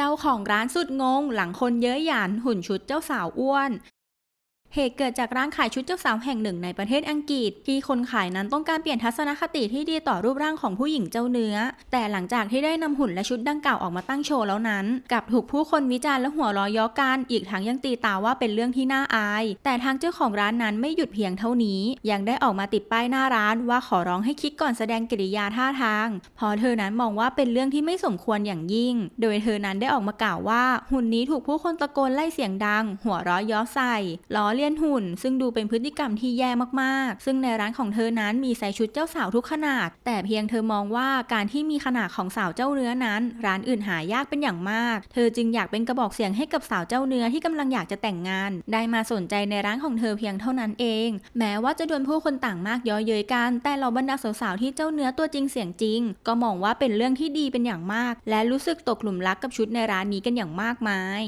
เจ้าของร้านสุดงง หลังคนเย้ยหยันหุ่นชุดเจ้าสาวอ้วน เหตุเกิดจากร้านขายชุดเจ้าสาวแห่งหนึ่งในประเทศอังกฤษ ที่คนขายนั้นต้องการเปลี่ยนทัศนคติที่ดีต่อรูปร่างของผู้หญิงเจ้าเนื้อ แต่หลังจากที่ได้นำหุ่นและชุดดังกล่าวออกมาตั้งโชว์แล้วนั้นกลับถูกผู้คนวิจารณ์และหัวเราะย้อกัน อีกทั้งยังตีตาว่าเป็นเรื่องที่น่าอาย แต่ทางเจ้าของร้านนั้นไม่หยุดเพียงเท่านี้ ยังได้ออกมาติดป้ายหน้าร้านว่าขอร้องให้คิดก่อนแสดงกิริยาท่าทางเพอเธอนั้นมองว่าเป็นเรื่องที่ไม่สมควรอย่างยิ่ง โดยเธอนั้นได้ออกมากล่าวว่าหุ่นนี้ถูกผู้คนตะโกนไล่เสียงดัง หัวเราะย้อใส่ล้อเลียนหุ่น ซึ่งดูเป็นพฤติกรรมที่แย่มากๆ ซึ่งในร้านของเธอนั้นมีใส่ชุดเจ้าสาวทุกขนาด แต่เพียงเธอมองว่าการที่มีขนาดของสาวเจ้าเนื้อนั้น ร้านอื่นหายากเป็นอย่างมาก เธอจึงอยากเป็นกระบอกเสียงให้กับสาวเจ้าเนื้อที่กำลังอยากจะแต่งงาน ได้มาสนใจในร้านของเธอเพียงเท่านั้นเอง แม้ว่าจะโดนผู้คนต่างมากย้อเย้ยกัน แต่เหล่าบรรดาสาวๆที่เจ้าเนื้อตัวจริงเสียงจริง ก็มองว่าเป็นเรื่องที่ดีเป็นอย่างมาก และรู้สึกตกหลุมรักกับชุดในร้านนี้กันอย่างมากมาย